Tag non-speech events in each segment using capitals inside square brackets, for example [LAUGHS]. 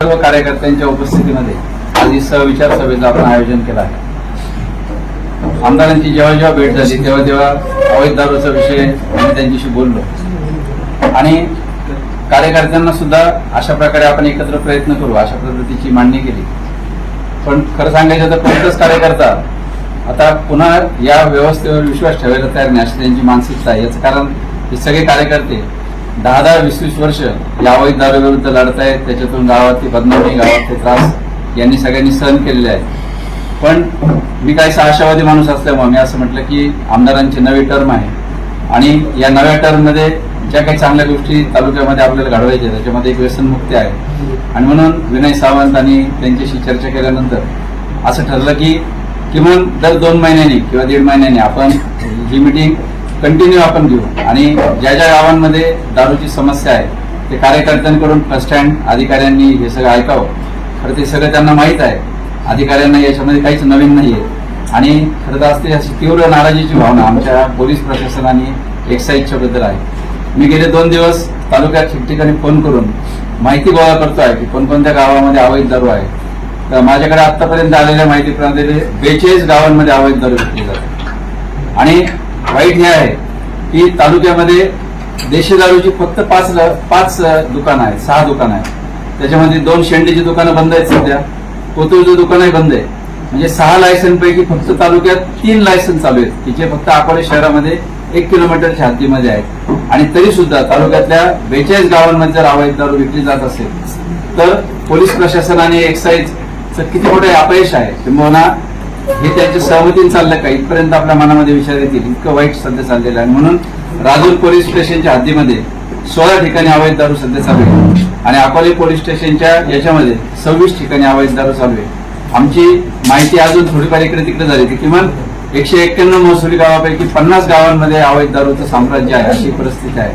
सर्व कार्यकर्त्यांच्या उपस्थितीमध्ये आज ही सहविचार सभेचं आपण आयोजन केलं आहे. आमदारांची जेव्हा जेव्हा भेट झाली तेव्हा तेव्हा अवैध दारूचा विषय आम्ही त्यांच्याशी बोललो. आणि कार्यकर्त्यांना सुद्धा अशा प्रकारे आपण एकत्र प्रयत्न करू अशा पद्धतीची मांडणी केली. पण खरं सांगायचं तर कोणताच कार्यकर्ता आता पुन्हा या व्यवस्थेवर विश्वास ठेवायला तयार नाही अशी त्यांची मानसिकता आहे. याचं कारण हे सगळे कार्यकर्ते दहा दहा वीस वीस वर्ष या अवैध दारूविरुद्ध लढत आहेत त्याच्यातून गावातली बदनामी गावातले त्रास यांनी सगळ्यांनी सहन केलेले आहेत. पण मी काही आशावादी माणूस असल्यामुळे मी असं म्हटलं की आमदारांची नवी टर्म आहे. आणि या नव्या टर्ममध्ये ज्या काही चांगल्या गोष्टी तालुक्यामध्ये आपल्याला घडवायच्या त्याच्यामध्ये एक व्यसनमुक्ती आहे. आणि म्हणून विनय सावंत आणि त्यांच्याशी चर्चा केल्यानंतर असं ठरलं की किमान दर दोन महिन्यांनी किंवा दीड महिन्यांनी आपण ही मिटिंग कंटिन्यू आपण घेऊ. आणि ज्या ज्या गावांमध्ये दारूची समस्या आहे ते कार्यकर्त्यांकडून फर्स्ट हँड अधिकाऱ्यांनी हे सगळं ऐकावं. खरं ते सगळं त्यांना माहीत आहे. अधिकाऱ्यांना याच्यामध्ये काहीच नवीन नाही आहे आणि खरं तर असते अशी तीव्र नाराजीची भावना आमच्या पोलीस प्रशासनाने एक्साईजच्या बद्दल आहे. मी गेले दोन दिवस तालुक्यात ठिकठिकाणी फोन करून माहिती गोळा करतो आहे की कोणकोणत्या गावामध्ये अवैध दारू आहे. तर माझ्याकडे आतापर्यंत आलेल्या माहितीप्रमाणे बेचाळीस गावांमध्ये अवैध दारू विकली जाते. आणि वाईट हे आहे. की तालुक्यामध्ये देशी दारूची फक्त पाच पाच दुकानं आहेत सहा दुकानं आहेत. त्याच्यामध्ये दोन शेंडीची दुकानं बंद आहेत सध्या. कोतुळचं दुकानही बंद आहे. म्हणजे सहा लायसन पैकी फक्त तालुक्यात तीन लायसन चालू आहेत की जे फक्त अकोले शहरामध्ये एक किलोमीटरच्या हद्दीमध्ये आहेत. आणि तरी सुद्धा तालुक्यातल्या बेचाळीस गावांमध्ये जर अवैध दारू विकली जात असेल तर पोलीस प्रशासन आणि एक्साईजचं किती मोठे अपयश आहे किंबहुना हे त्यांच्या सहमतीने चाललं का? इथपर्यंत आपल्या मनामध्ये विचार येतील. इतकं वाईट सध्या चाललेलं आहे. म्हणून राजूर पोलीस स्टेशनच्या हद्दीमध्ये सोळा ठिकाणी अवैध दारू सध्या चालू आहे. आणि अकोले पोलीस स्टेशनच्या याच्यामध्ये सव्वीस ठिकाणी अवैध दारू चालू आहे. आमची माहिती अजून थोडीफार इकडे तिकडे झाली की किमान एकशे एक्क्याण्णव महसुली गावापैकी पन्नास गावांमध्ये अवैध दारूचं साम्राज्य आहे अशी परिस्थिती आहे.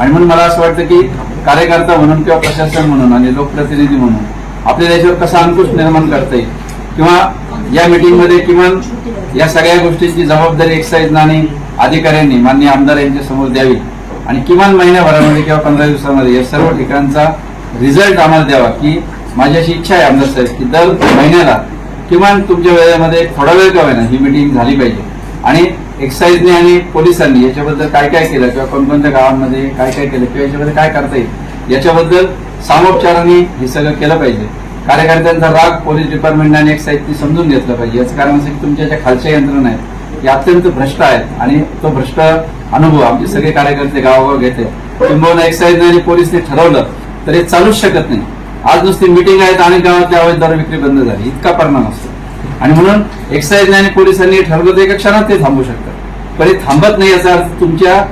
आणि म्हणून मला असं वाटतं की कार्यकर्ता म्हणून किंवा प्रशासन म्हणून आणि लोकप्रतिनिधी म्हणून आपल्याला याच्यावर कसा अंकुश निर्माण करता येईल? किंवा या मीटिंगमध्ये किमान या सगळ्या गोष्टींची जबाबदारी एक्साईज आणि अधिकाऱ्यांनी मान्य आमदार यांच्या समोर द्यावी. आणि किमान महिन्याभरामध्ये किंवा पंधरा दिवसामध्ये या सर्व ठिकाणचा रिझल्ट आम्हाला द्यावा की माझी अशी इच्छा आहे आमदार साहेब की दर महिन्याला किमान तुमच्या वेळेमध्ये थोडा वेळ का होईना ही मिटिंग झाली पाहिजे. आणि एक्साईजने आणि पोलिसांनी याच्याबद्दल काय काय केलं किंवा कोणकोणत्या गावांमध्ये काय काय केलं किंवा याच्यामध्ये काय करता येईल याच्याबद्दल सामोपचाराने हे सगळं केलं पाहिजे. कार्यकर्त्यांचा राग पोलीस डिपार्टमेंट आणि एक्साईजनी समजून घेतलं पाहिजे. याचं कारण असं की तुमच्या ज्या खालच्या यंत्रणा आहेत या अत्यंत भ्रष्ट आहेत आणि तो भ्रष्ट अनुभव आमचे सगळे कार्यकर्ते गावागाव घेते किंबहुना एक्साईजने आणि पोलिसने ठरवलं तर हे चालूच शकत नाही. आज नुसती मिटिंग आहेत अनेक गावातली अवैध दारू विक्री बंद झाली. इतका परिणाम असतो. आणि म्हणून एक्साईजने आणि पोलिसांनी ठरवलं तर एका क्षणात ते थांबू शकतात. पण हे थांबत नाही याचा अर्थ तुमच्या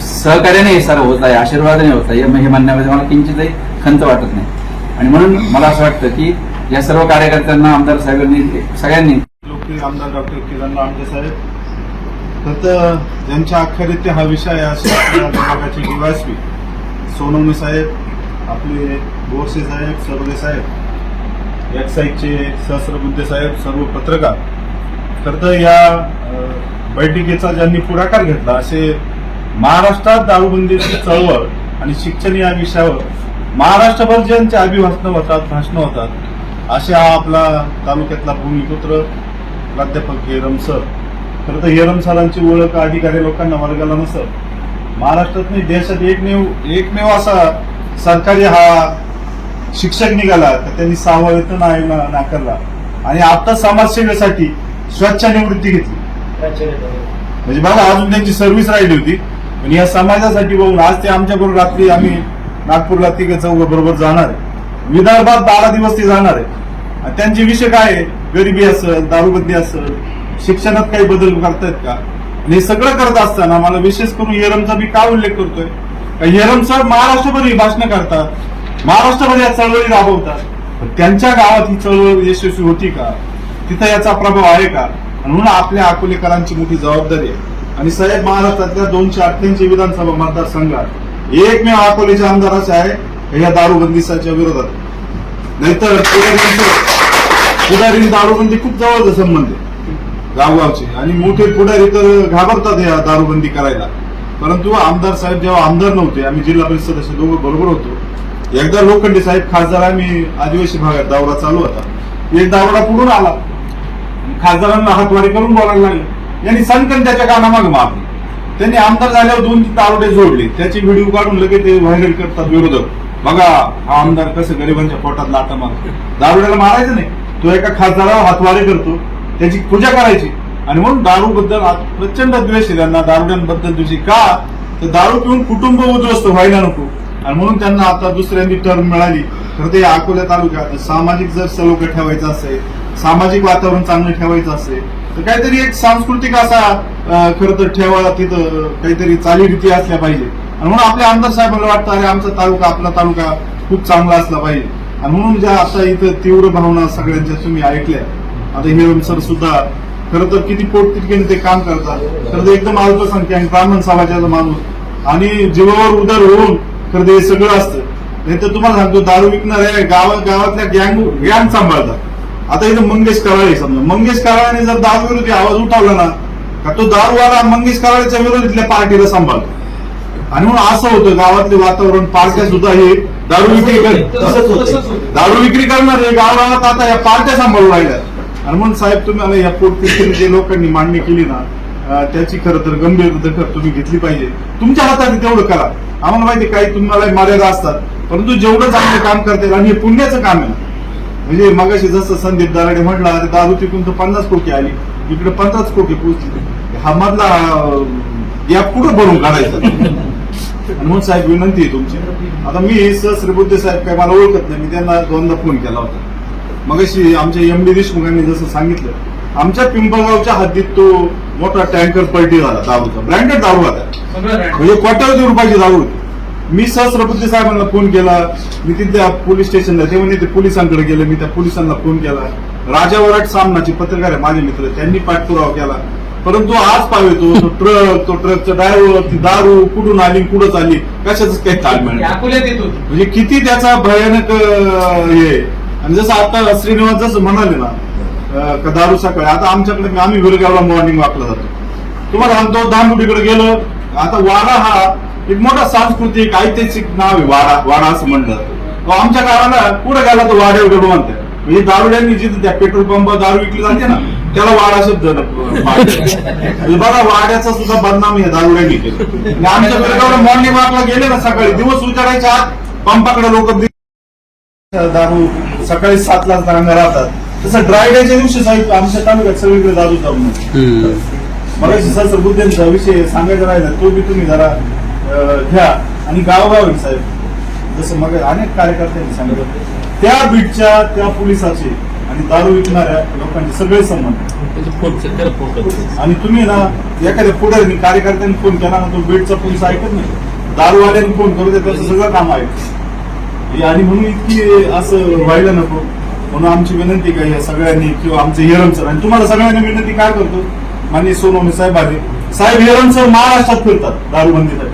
सहकार्याने हे सर्व होत आहे आशीर्वादाने होत आहे. हे म्हणण्यामध्ये मला किंचितही खंत वाटत नाही. आणि म्हणून मला असं वाटतं की या सर्व कार्यकर्त्यांना आमदार साहेबांनी सगळ्यांनी लोकप्रिय आमदार डॉक्टर किरण लांडे साहेब तर ज्यांच्या अखेरीत हा विषय विभागाची असे सोनवणी साहेब आपले बोरसे साहेब सरदे साहेब एक्साईजचे सहस्रबुद्धे साहेब सर्व पत्रकार तर तर या बैठकीचा ज्यांनी पुढाकार घेतला असे महाराष्ट्रात दारूबंदीची चळवळ आणि शिक्षण या विषयावर महाराष्ट्रभर ज्यांचे अभिभाषणं होतात भाषणं होतात असे हा आपला तालुक्यातला भूमिपुत्र प्राध्यापक हेरम सर. खरं तर हेरम सरांची ओळख अधिकारी लोकांना वर्गाला नसत. महाराष्ट्रात नाही देशात एकमेव एकमेव असा सरकारी हा शिक्षक निघाला तर त्यांनी सहावा वेतन आयोग नाकारला. आणि आता समाजसेवेसाठी स्वच्छ निवृत्ती घेतली. म्हणजे बघा अजून त्यांची सर्व्हिस राहिली होती. पण या समाजासाठी बघून आज ते आमच्याबरोबर रात्री आम्ही नागपूरला तिघे चौघ बरोबर जाणार आहे. विदर्भात बारा दिवस ते जाणार आहे. आणि त्यांचे विषय काय आहे? गरिबी असेल दारूबंदी असेल शिक्षणात काही बदल करतायत का? आणि हे सगळं करत असताना मला विशेष करून येरमचा मी का उल्लेख करतोय? का येरम सर महाराष्ट्रभर ही भाषणं करतात. महाराष्ट्रभर या चळवळी राबवतात. त्यांच्या गावात ही चळवळ यशस्वी होती का? तिथं याचा प्रभाव आहे का? म्हणून आपल्या अकोलेकरांची मोठी जबाबदारी आहे. आणि साहेब महाराष्ट्रातल्या दोनशे अठ्ठ्याऐंशी विधानसभा मतदारसंघात एकमेव अकोलेचे आमदार असे आहे या दारूबंदीच्या विरोधात. नाहीतर पुढारी दारूबंदी खूप जवळचा संबंध आहे गावगावचे. आणि मोठे पुढारी तर घाबरतात या दारूबंदी करायला. परंतु आमदार साहेब जेव्हा आमदार नव्हते आम्ही जिल्हा परिषद सदस्य दोघं बरोबर होतो. एकदा लोखंडे साहेब खासदार आम्ही आदिवासी भागात दौरा चालू होता. एक दावडा पुढून आला. खासदारांना हातवारी करून बोलायला लागले. यांनी संकन त्याच्या कानामागे मारली. त्यांनी आमदार झाल्यावर दोन तीन दारोडे जोडले. त्याची व्हिडिओ काढून लगेच ते व्हायरल करतात विरोधक. बघा हा आमदार कसं गरिबांच्या पोटात लाटा मारतो दारुड्याला मारायचं नाही. तो एका खासदारावर हातवारे करतो. त्याची पूजा करायची. आणि म्हणून दारू बद्दल प्रचंड द्वेष आहे. त्यांना दारुड्यांबद्दल तुझी का? तर दारू पिऊन कुटुंब उद्ध्वस्त व्हायला नको. आणि म्हणून त्यांना आता दुसऱ्यांदी टर्म मिळाली. तर ते अकोला तालुक्यात सामाजिक जर सलोखा ठेवायचा असेल सामाजिक वातावरण चांगलं ठेवायचं असेल काहीतरी एक सांस्कृतिक असा खर तर ठेवा तिथं काहीतरी चालीरीती असल्या पाहिजे. आणि म्हणून आपल्या आमदार साहेबांना वाटतं अरे आमचा तालुका आपला तालुका खूप चांगला असला पाहिजे. आणि म्हणून ज्या आता इथं तीव्र भावना सगळ्यांच्या तुम्ही ऐकल्या. आता हे सर सुद्धा खरं तर किती पोटतिटकीने ते काम करतात. खरं तर एकदम अल्पसंख्याक ब्राह्मण समाजाचा माणूस. आणि जीवावर उदर होऊन खरं ते हे सगळं असतं. नाही तर तुम्हाला सांगतो दारू विकणारे गावात गावातल्या गँग गँग सांभाळतात. आता इथं मंगेश कराळे समजा. मंगेश कराळाने जर दारू विरोधी आवाज उठवला ना का तो दारूवाला मंगेश कराळेच्या विरोधातल्या पार्टीला सांभाळतो. आणि म्हणून असं होतं गावातले वातावरण पार्ट्या सुद्धा हे दारू विक्री. दारू विक्री करणारे गावात आता या पार्ट्या सांभाळून राहिल्या आणि म्हणून साहेब तुम्ही मला या पोटतिडकीने जे लोकांनी मांडणी केली ना त्याची खरं तर गंभीर दखल तुम्ही घेतली पाहिजे. तुमच्या हातात तेवढं करा. आम्हाला माहिती काही तुम्हाला मर्यादा असतात. परंतु जेवढं चांगलं काम करतील आणि हे पुण्याचं काम आहे म्हणजे मगाशी जसं संदीप दाराडे म्हटला दारू तिकून तर पन्नास कोटी आली. इकडे पन्नास कोटी पोहोचली. हा मधला या पुढे भरून काढायचा? आणि म्हणून साहेब विनंती आहे तुमची. आता मी सहस्र बुद्धे साहेब काय मला ओळखत नाही मी त्यांना दोनदा फोन केला होता. मगाशी आमच्या एम डी देशमुखांनी जसं सांगितलं आमच्या पिंपळगावच्या हद्दीत तो मोठा टँकर पलटी झाला दारूचा. ब्रँडेड दारू brand. म्हणजे कोट्यावधी रुपयाची दारू होती. मी सहस्रपती साहेबांना फोन केला. मी तिथल्या पोलीस स्टेशनला ते म्हणजे ते पोलिसांकडे गेले. मी त्या पोलिसांना फोन केला. राजा वराट सामनाचे पत्रकार आहे माझे मित्र. त्यांनी पाठपुरावा केला. परंतु आज पावे तो तो ट्रक तो ट्रकचा ड्रायव्हर ती दारू कुठून आली कुठं चालली कशाच काही ताळमेळ म्हणजे किती त्याचा भयानक हे. आणि जसं आता श्रीनिवास जसं म्हणाले ना का दारू सकाळी. आता आमच्याकडे आम्ही विरगावला मॉर्निंग वॉकला जातो. तुम्हाला सांगतो धानगुडीकडे गेलो. आता वाडा हा एक मोठा सांस्कृतिक ऐतिहासिक नाव आहे वाडा वाडा असं म्हणलं जातं तो आमच्या गावाला पुढे गेला तर वाड्यावर म्हणतात म्हणजे दारुड्यांनी जिथे त्या पेट्रोल पंप दारू विकली जाते ना त्याला वाडा शब्द. म्हणजे बघा वाड्याचा सुद्धा बदनाम या दारुड्यांनी केलं. आमच्या विरगावला मॉर्निंग वॉकला गेले ना सकाळी दिवस उजाडायच्या आत पंपाकडे लोक दारू सकाळी सातला रांगा राहतात. तसं ड्राय डेच्या दिवशी साहेब आमच्या तालुक्यात सगळीकडे दारू जाऊन मला सहस्र बुद्ध्यांचा विषय सांगायचा राहिला तो बी तुम्ही जरा घ्या. आणि गावगाव साहेब जसं मग अनेक कार्यकर्त्यांनी सांगितलं त्या बीटच्या त्या पोलिसाचे आणि दारू विकणाऱ्या लोकांचे सगळे संबंध. आणि तुम्ही ना एखाद्या पुढारी कार्यकर्त्यांनी फोन केला ना तो बीडचा पोलीस ऐकत नाही. दारूवाल्यांनी फोन करू दे त्याचं सगळं काम आहे. आणि म्हणून इतकी असं व्हायला नको. म्हणून आमची विनंती काय या सगळ्यांनी किंवा आमचे हिरम सर आणि तुम्हाला सगळ्यांनी विनंती काय करतो? माननीय सोनवणे साहेब आले. साहेब हिरम सर महाराष्ट्रात फिरतात दारूबंदीसाठी.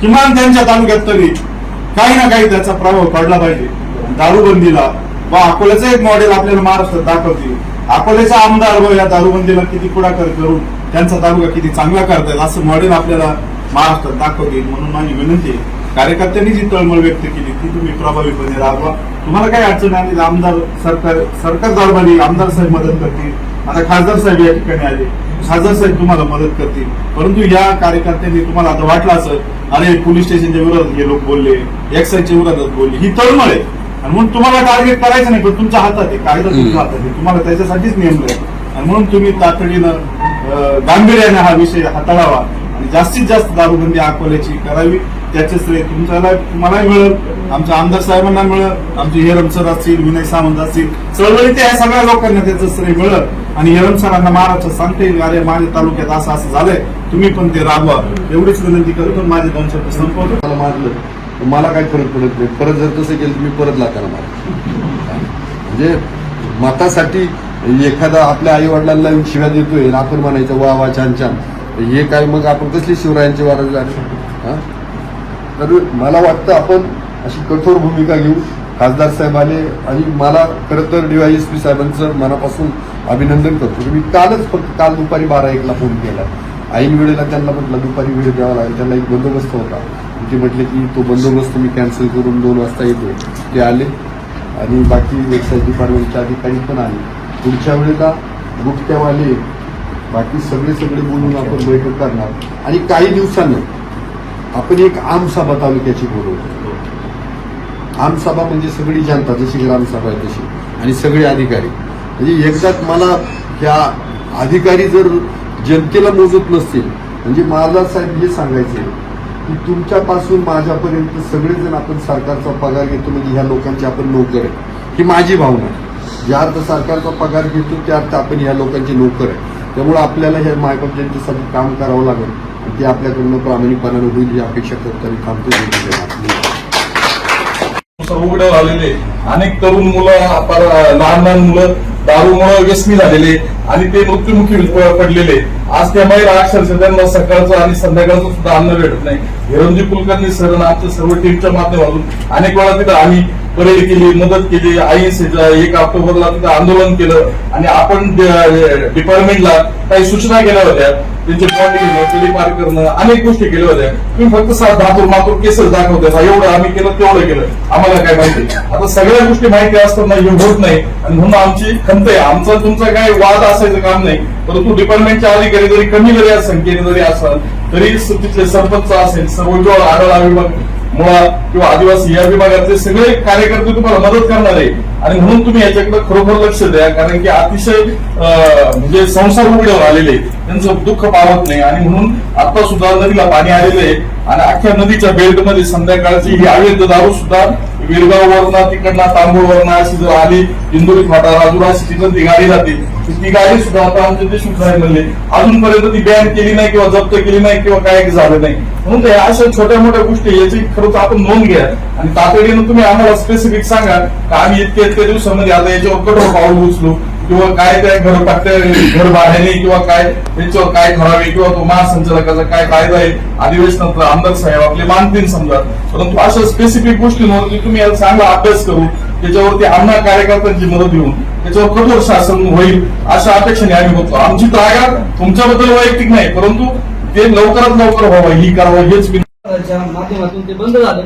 किमान त्यांच्या तालुक्यात तरी काही ना काही त्याचा प्रभाव पडला पाहिजे. दारूबंदीला. व अकोल्याचं एक मॉडेल आपल्याला महाराष्ट्रात दाखवते. अकोल्याचा आमदार व या दारूबंदीला किती पुढाकार करून त्यांचा तालुका किती चांगला करता येईल असं मॉडेल आपल्याला महाराष्ट्रात दाखवते. म्हणून माझी विनंती आहे कार्यकर्त्यांनी जी तळमळ व्यक्त केली ती तुम्ही प्रभावीपणे राबवा. तुम्हाला काही अडचण आली आमदार सरकार सरकार दरबारी आमदार साहेब मदत करतील. आता खासदार साहेब या ठिकाणी आले. खासदार साहेब तुम्हाला मदत करतील. परंतु या कार्यकर्त्यांनी तुम्हाला आता वाटलं असं अरे पोलीस स्टेशनच्या विरोधात हे लोक बोलले एक्साईजच्या विरोधात बोलले. ही तळमळ आहे. आणि म्हणून तुम्हाला टार्गेट करायचं नाही पण तुमच्या हातात आहे. कायदा तुमच्या हातात आहे. तुम्हाला त्याच्यासाठीच नेमलंय आणि म्हणून तुम्ही तातडीनं गांभीर्याने हा विषय हाताळावा आणि जास्तीत जास्त दारूबंदी अकोल्याची करावी. त्याचे श्रेय तुमच्याला मलाही मिळेल. आमच्या आमदार साहेबांना मिळेल. आमचे हेरम सर असतील विनय सावंत असतील चळवळीत या सगळ्या लोकांना त्याचं श्रेय मिळेल. आणि हेरम सरांना महाराष्ट्र सांगता येईल अरे माझ्या तालुक्यात असं असं झालंय. तुम्ही पण ते राबवा. एवढीच विनंती करतो माझे दोन शब्द संपवतो. मला मारलं. तर मला काय फरक पडत नाही. परत जर तसं केलं तुम्ही परत लाताना मारा. म्हणजे मतासाठी एखादा आपल्या आई वडिलांना शिव्या देतोय आपण म्हणायचं वा वा छान छान. हे काय मग आपण कसली शिवरायांची वारा झाली? हा? तर मला वाटतं आपण अशी कठोर भूमिका घेऊ. खासदार साहेब आले आणि मला खरं तर डीवायएसपी साहेबांचं मनापासून अभिनंदन करतो. मी कालच फक्त काल दुपारी बारा एकला फोन केला. ऐन वेळेला त्यांना म्हटलं दुपारी वेळ द्यावा लागेल. त्यांना एक बंदोबस्त होता. ते म्हटले की तो बंदोबस्त मी कॅन्सल करून दोन वाजता येतो ते आले. आणि बाकी एक्साईज डिपार्टमेंटच्या अधिकारी पण आले. पुढच्या वेळेला गुटक्यावाले बाकी सगळे सगळे बोलून आपण बैठक करणार. आणि काही दिवसांनी आपण एक आमसभा तालुक्याची बोलवतो आमसभा म्हणजे सगळी जनता जशी ग्रामसभा आहे तशी. आणि सगळे अधिकारी. म्हणजे एकदाच मला ह्या अधिकारी जर जनतेला मोजत नसतील म्हणजे मला साहेब हे सांगायचे की तुमच्यापासून माझ्यापर्यंत सगळेजण आपण सरकारचा पगार घेतो म्हणजे ह्या लोकांची आपण नोकर आहे. ही माझी भावना आहे. ज्या अर्थ सरकारचा पगार घेतो त्या अर्थ आपण ह्या लोकांचे नोकर आहे. त्यामुळे आपल्याला ह्या मायबाप जनतेसाठी काम करावं लागेल. ते आपल्याकडनं प्रामाणिकपणानं होईल ही अपेक्षा करताना थांबतो धन्यवाद. आलेले अनेक तरुण मुलं लहान लहान मुलं दारूमुळं व्यसनी झालेले आणि ते मृत्युमुखी पडलेले. आज त्या महिला अक्षरशः त्यांना सकाळचं आणि संध्याकाळचं सुद्धा अन्न भेटत नाही. हिरंजी कुलकर्णी सर आमच्या सर्व टीमच्या माध्यमातून अनेक वेळा तिथं आम्ही परेड केली मदत केली आयएसएच्या एक ऑक्टोबरला तिथं आंदोलन केलं. आणि आपण डिपार्टमेंटला काही सूचना केल्या होत्या. त्यांचे बॉन्ड घेणं पिढी पार करणं अनेक गोष्टी केल्या होत्या. तुम्ही फक्त सात धातूर मातूर केसेस दाखवता एवढं आम्ही केलं तेवढं केलं. आम्हाला काय माहिती? आता सगळ्या गोष्टी माहिती असताना हे होत नाही. आणि म्हणून आमची खंत आहे. आमचा तुमचा काय वाद असायचं काम नाही. परंतु डिपार्टमेंटच्या अधिकारी जरी कमी जरी संख्येने जरी असाल तरी तिथले सरपंच असेल सर्व किंवा आढळा विभाग मुळा किंवा आदिवासी या विभागातले सगळे कार्यकर्ते तुम्हाला मदत करणार आहे. आणि म्हणून तुम्ही याच्याकडे खरोखर लक्ष द्या कारण की अतिशय म्हणजे संसार उघड्यावर आलेले त्यांचं दुःख पावत नाही. आणि म्हणून आता सुद्धा नदीला पाणी आलेलं आहे. आणि अख्ख्या नदीच्या बेल्टमध्ये संध्याकाळची ही अवैध दारू सुद्धा विरगाव वरना तिकडनं तांबूळ वरना अशी जर आली इंदोरी फाटा राजुरा अशी तिथं ती गाडी जाते ती गाडी सुद्धा आता आमचे देशमुख साहेब म्हणले अजूनपर्यंत ती बॅन केली नाही किंवा जप्त केली नाही किंवा काय झालं नाही. म्हणून ते अशा छोट्या मोठ्या गोष्टी याची खरंच आपण नोंद घ्या. आणि तातडीनं तुम्ही आम्हाला स्पेसिफिक सांगा का आम्ही इतक्या इतक्या दिवसामध्ये आता याच्यावर कठोर पाऊल उचलू. किंवा काय त्या घर पाट्या घर बाहेरने किंवा काय त्यांच्यावर काय ठरावे किंवा तो महासंचालकाचा काय कायदा आहे अधिवेशनात आमदार साहेब आपले मानतील समजा. परंतु अशा स्पेसिफिक गोष्टींवरती तुम्ही याचा चांगला अभ्यास करू त्याच्यावरती आम्हाला कार्यकर्त्यांची मदत घेऊन त्याच्यावर कठोर शासन होईल अशा अपेक्षेने आम्ही होतो आमची जागा तुमच्याबद्दल वैयक्तिक नाही परंतु ते लवकरात लवकर व्हावं ही कारवाई हेच माध्यमातून ते बंद झालं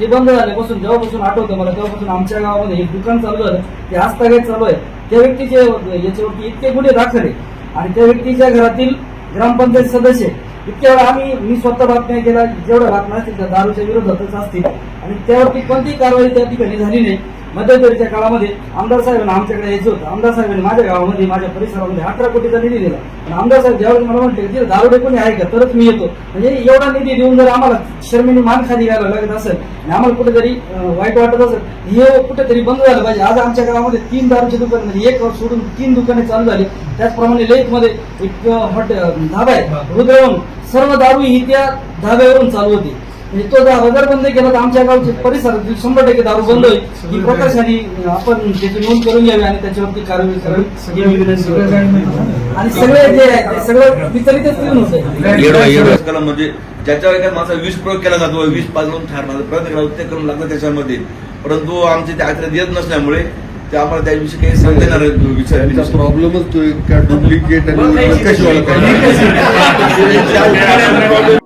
ते बंद झाल्यापासून जेव्हापासून आठवतं मला तेव्हापासून आमच्या गावामध्ये एक दुकान चालू झालं. ते आस्थागायत चालू आहे. त्या व्यक्तीचे याच्यावरती इतके गुन्हे दाखल आहे आणि त्या व्यक्तीच्या घरातील ग्रामपंचायत सदस्य इतक्या वेळा आम्ही मी स्वतः बातम्या केल्या जेवढ्या बातम्या असतील त्या दारूच्या विरोधातच असतील. आणि त्यावरती कोणतीही कारवाई त्या ठिकाणी झाली नाही. मध्यंतरीच्या काळामध्ये आमदार साहेबांना आमच्याकडे यायचं होतं. आमदार साहेबांनी माझ्या गावामध्ये माझ्या परिसरामध्ये अठरा कोटीचा निधी दिला. आणि आमदार साहेब ज्यावेळेस मला म्हणते की दारोडे कोणी आहे का? तरच मी येतो. म्हणजे एवढा निधी देऊन जर आम्हाला शर्मेने मान खाली घ्यायला लागत असेल आणि आम्हाला कुठेतरी वाईट वाटत असेल हे कुठेतरी बंद झालं पाहिजे. आज आमच्या गावामध्ये तीन दारूचे दुकान म्हणजे एक सोडून तीन दुकाने चालू झाली. त्याचप्रमाणे लेकमध्ये एक हॉट धाबा आहे रुद्रवन सर्व दारू ही त्या धाब्यावरून चालू होती. म्हणजे तो जर बंद केला तर आमच्या गावचे परिसरातील शंभर टक्के दारू बंद होईल. ही प्रकर्षाने आपण त्याची नोंद करून घ्यावी आणि त्याच्यावरती कारवाई करावी ही मी विनंती करतो. आणि सगळे जे आहे ते सगळं वितरितच करून होतं म्हणजे ज्याच्यावर काय माझा विष प्रयोग केला जातो विष पाजवून ठारण्याचा प्रयत्न केला जातो ते करून लागतं त्याच्यामध्ये. परंतु आमचे ते आचरण येत नसल्यामुळे ते आम्हाला त्याविषयी काही सांगता येणार नाही. विचार त्यांचा प्रॉब्लेमच तो एक का डुप्लिकेट आणि कशी ओळखायची? [LAUGHS] [LAUGHS]